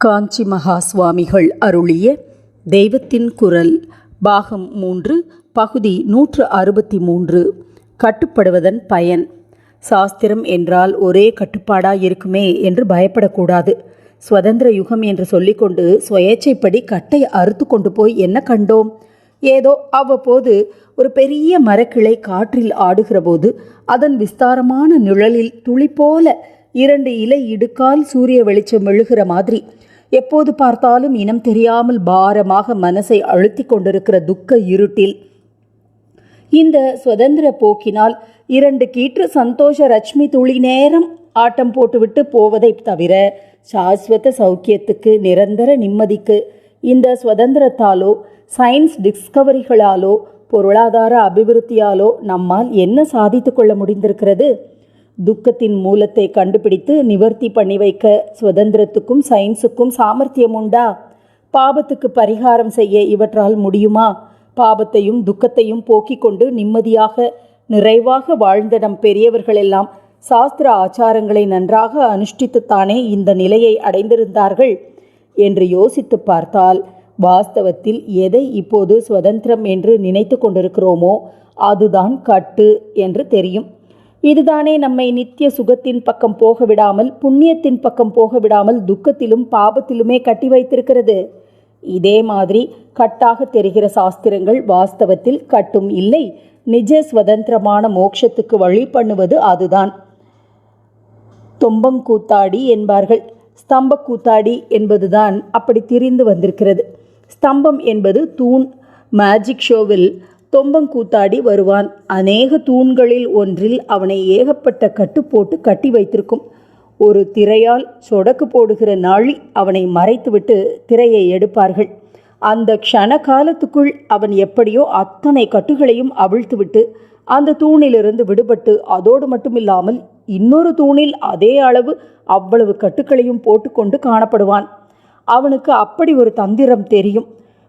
காஞ்சி மகா சுவாமிகள் அருளிய தெய்வத்தின் குரல் பாகம் மூன்று பகுதி நூற்று அறுபத்தி மூன்று கட்டுப்படுவதன் பயன். சாஸ்திரம் என்றால் ஒரே கட்டுப்பாடாக இருக்குமே என்று பயப்படக்கூடாது. சுதந்திர யுகம் என்று சொல்லிக்கொண்டு சுயேச்சைப்படி கட்டை அறுத்து கொண்டு போய் என்ன கண்டோம்? ஏதோ அவ்வப்போது ஒரு பெரிய மரக்கிளை காற்றில் ஆடுகிறபோது அதன் விஸ்தாரமான நிழலில் துளி போல இரண்டு இலை இடுக்கால் சூரிய வெளிச்சம் எழுகிற மாதிரி எப்போது பார்த்தாலும் இனம் தெரியாமல் பாரமாக மனசை அழுத்தி கொண்டிருக்கிற துக்க இருட்டில் இந்த சுதந்திர போக்கினால் இரண்டு கீற்று சந்தோஷ ரஷ்மி துளி நேரம் ஆட்டம் போட்டுவிட்டு போவதை தவிர சாஸ்வத சௌக்கியத்துக்கு நிரந்தர நிம்மதிக்கு இந்த சுதந்திரத்தாலோ சயின்ஸ் டிஸ்கவரிகளாலோ பொருளாதார அபிவிருத்தியாலோ நம்மால் என்ன சாதித்து கொள்ள முடிந்திருக்கிறது? துக்கத்தின் மூலத்தை கண்டுபிடித்து நிவர்த்தி பண்ணி வைக்க சுதந்திரத்துக்கும் சயின்ஸுக்கும் சாமர்த்தியம் உண்டா? பாபத்துக்கு பரிகாரம் செய்ய இவற்றால் முடியுமா? பாபத்தையும் துக்கத்தையும் போக்கிக் கொண்டு நிம்மதியாக நிறைவாக வாழ்ந்த நம் பெரியவர்களெல்லாம் சாஸ்திர ஆச்சாரங்களை நன்றாக அனுஷ்டித்துத்தானே இந்த நிலையை அடைந்திருந்தார்கள்? என்று யோசித்து பார்த்தால் வாஸ்தவத்தில் எதை இப்போது சுதந்திரம் என்று நினைத்து கொண்டிருக்கிறோமோ அதுதான் கட்டு என்று தெரியும். இதுதானே நம்மை நித்திய சுகத்தின் பக்கம் போக விடாமல் புண்ணியத்தின் பக்கம் போக விடாமல் துக்கத்திலும் பாபத்திலுமே கட்டி வைத்திருக்கிறது. இதே மாதிரி கட்டாக தெரிகிற சாஸ்திரங்கள் வாஸ்தவத்தில் கட்டும் இல்லை. நிஜ சுதந்திரமான மோட்சத்துக்கு வழி பண்ணுவது அதுதான். தொம்பங்கூத்தாடி என்பார்கள். ஸ்தம்ப கூத்தாடி என்பதுதான் அப்படி திரிந்து வந்திருக்கிறது. ஸ்தம்பம் என்பது தூண் மேஜிக் ஷோவில் தொம்பங்கூத்தாடி வருவான். அநேக தூண்களில் ஒன்றில் அவனை ஏகப்பட்ட கட்டு போட்டு கட்டி வைத்திருக்கும். ஒரு திரையால் சொடக்கு போடுகிற நாளி அவனை மறைத்துவிட்டு திரையை எடுப்பார்கள். அந்த க்ஷண காலத்துக்குள் அவன் எப்படியோ அத்தனை கட்டுகளையும் அவிழ்த்துவிட்டு அந்த தூணிலிருந்து விடுபட்டு அதோடு மட்டுமில்லாமல் இன்னொரு தூணில் அதே அளவு அவ்வளவு கட்டுக்களையும் போட்டுக்கொண்டு காணப்படுவான். அவனுக்கு அப்படி ஒரு தந்திரம் தெரியும்.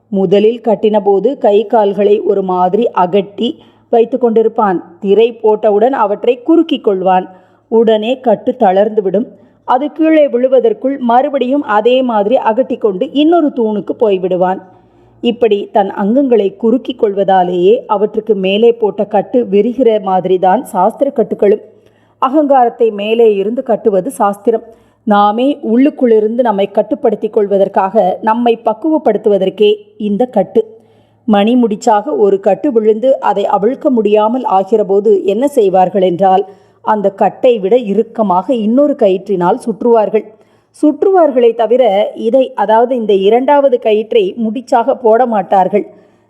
முதலில் கட்டினபோது கை கால்களை ஒரு மாதிரி அகட்டி வைத்து கொண்டிருப்பான். திரை போட்டவுடன் அவற்றை குறுக்கிக் கொள்வான். உடனே கட்டு தளர்ந்துவிடும் அது கீழே விழுவதற்குள் மறுபடியும் அதே மாதிரி அகட்டி கொண்டு இன்னொரு தூணுக்கு போய்விடுவான். இப்படி தன் அங்கங்களை குறுக்கிக் கொள்வதாலேயே அவற்றுக்கு மேலே போட்ட கட்டு விரிகிற மாதிரிதான் சாஸ்திர கட்டுகளும். அகங்காரத்தை மேலே இருந்து கட்டுவது சாஸ்திரம். நாமே உள்ளுக்குள்ளிருந்து நம்மை கட்டுப்படுத்திக் கொள்வதற்காக நம்மை பக்குவப்படுத்துவதற்கே இந்த கட்டு. மணி முடிச்சாக ஒரு கட்டு விழுந்து அதை அவிழ்க்க முடியாமல் ஆகிறபோது என்ன செய்வார்கள் என்றால் அந்த கட்டை விட இறுக்கமாக இன்னொரு கயிற்றினால் சுற்றுவார்கள். சுற்றுவார்களே தவிர இதை அதாவது இந்த இரண்டாவது கயிற்றை முடிச்சாக போட மாட்டார்கள்.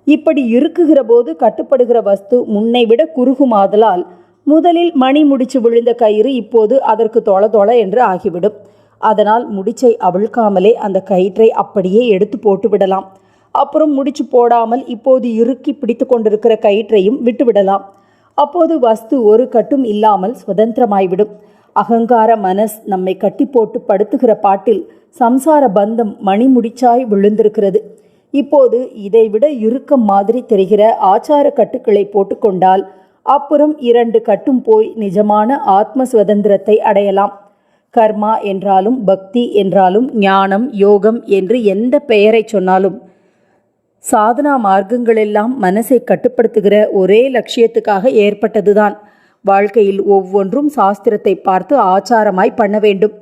இப்படி இருக்குகிற போது கட்டுப்படுகிற வஸ்து முன்னை விட குறுகுமாதலால் முதலில் மணி முடிச்சு விழுந்த கயிறு இப்போது அதற்கு தொள தொள என்று ஆகிவிடும். அதனால் முடிச்சை அவிழ்க்காமலே அந்த கயிற்றை அப்படியே எடுத்து போட்டு விடலாம். அப்புறம் முடிச்சு போடாமல் இப்போது இறுக்கி பிடித்து கொண்டிருக்கிற கயிற்றையும் விட்டுவிடலாம் அப்போது வஸ்து ஒரு கட்டும் இல்லாமல் சுதந்திரமாய்விடும். அகங்கார மனஸ் நம்மை கட்டி போட்டு படுத்துகிற பாட்டில் சம்சார பந்தம் மணி முடிச்சாய் விழுந்திருக்கிறது. இப்போது இதைவிட இறுக்கம் மாதிரி தெரிகிற ஆச்சார கட்டுக்களை போட்டுக்கொண்டால் அப்புறம் இரண்டு கட்டும் போய் நிஜமான ஆத்ம சுதந்திரத்தை அடையலாம். கர்மா என்றாலும் பக்தி என்றாலும் ஞானம் யோகம் என்று எந்த பெயரை சொன்னாலும் சாதனா மார்க்கங்களெல்லாம் மனசை கட்டுப்படுத்துகிற ஒரே லட்சியத்துக்காக ஏற்பட்டதுதான். வாழ்க்கையில் ஒவ்வொன்றும் சாஸ்திரத்தை பார்த்து ஆச்சாரமாய் பண்ண வேண்டும்.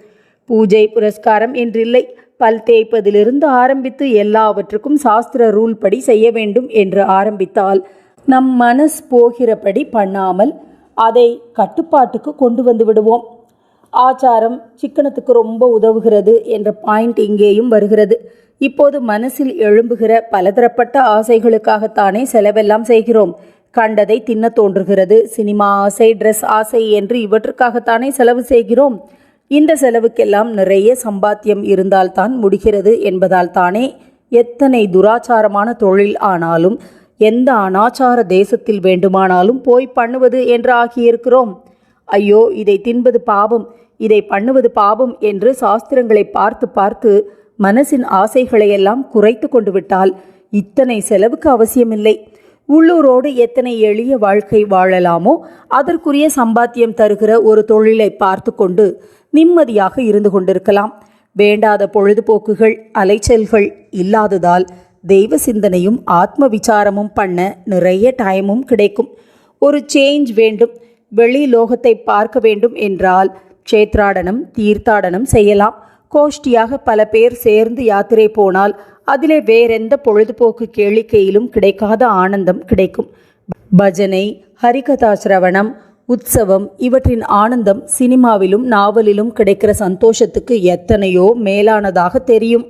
பூஜை புரஸ்காரம் என்றில்லை. பல் தேய்ப்பதிலிருந்து ஆரம்பித்து எல்லாவற்றுக்கும் சாஸ்திர ரூல் படி செய்ய வேண்டும் என்று ஆரம்பித்தால் நம் மனஸ் போகிறபடி பண்ணாமல் அதை கட்டுப்பாட்டுக்கு கொண்டு வந்து விடுவோம். ஆச்சாரம் சிக்கனத்துக்கு ரொம்ப உதவுகிறது என்ற பாயிண்ட் இங்கேயும் வருகிறது. இப்போது மனசில் எழும்புகிற பலதரப்பட்ட ஆசைகளுக்காகத்தானே செலவெல்லாம் செய்கிறோம். கண்டதை தின்ன தோன்றுகிறது. சினிமா ஆசை ட்ரெஸ் ஆசை என்று இவற்றுக்காகத்தானே செலவு செய்கிறோம். இந்த செலவுக்கெல்லாம் நிறைய சம்பாத்தியம் இருந்தால்தான் முடிகிறது என்பதால் தானே எத்தனை துராச்சாரமான தொழில் ஆனாலும் எந்த அனாச்சார தேசத்தில் வேண்டுமானாலும் போய் பண்ணுவது என்று ஆகியிருக்கிறோம். ஐயோ இதை தின்பது பாவம். இதை பண்ணுவது பாவம் என்று சாஸ்திரங்களை பார்த்து பார்த்து மனசின் ஆசைகளையெல்லாம் குறைத்து கொண்டு விட்டால் இத்தனை செலவுக்கு அவசியமில்லை. உள்ளூரோடு எத்தனை எளிய வாழ்க்கை வாழலாமோ அதற்குரிய சம்பாத்தியம் தருகிற ஒரு தொழிலை பார்த்து கொண்டு நிம்மதியாக இருந்து கொண்டிருக்கலாம். வேண்டாத பொழுதுபோக்குகள் அலைச்சல்கள் இல்லாததால் தெய்வ சிந்தனையும் ஆத்ம விசாரமும் பண்ண நிறைய டைமும் கிடைக்கும். ஒரு சேஞ்ச் வேண்டும். வெளி லோகத்தை பார்க்க வேண்டும் என்றால் க்ஷேத்ராடனம் தீர்த்தாடனம் செய்யலாம். கோஷ்டியாக பல பேர் சேர்ந்து யாத்திரை போனால் அதிலே வேறெந்த பொழுதுபோக்கு கேளிக்கையிலும் கிடைக்காத ஆனந்தம் கிடைக்கும். பஜனை ஹரிகதா சிரவணம் உற்சவம் இவற்றின் ஆனந்தம் சினிமாவிலும் நாவலிலும் கிடைக்கிற சந்தோஷத்துக்கு எத்தனையோ மேலானதாக தெரியும்.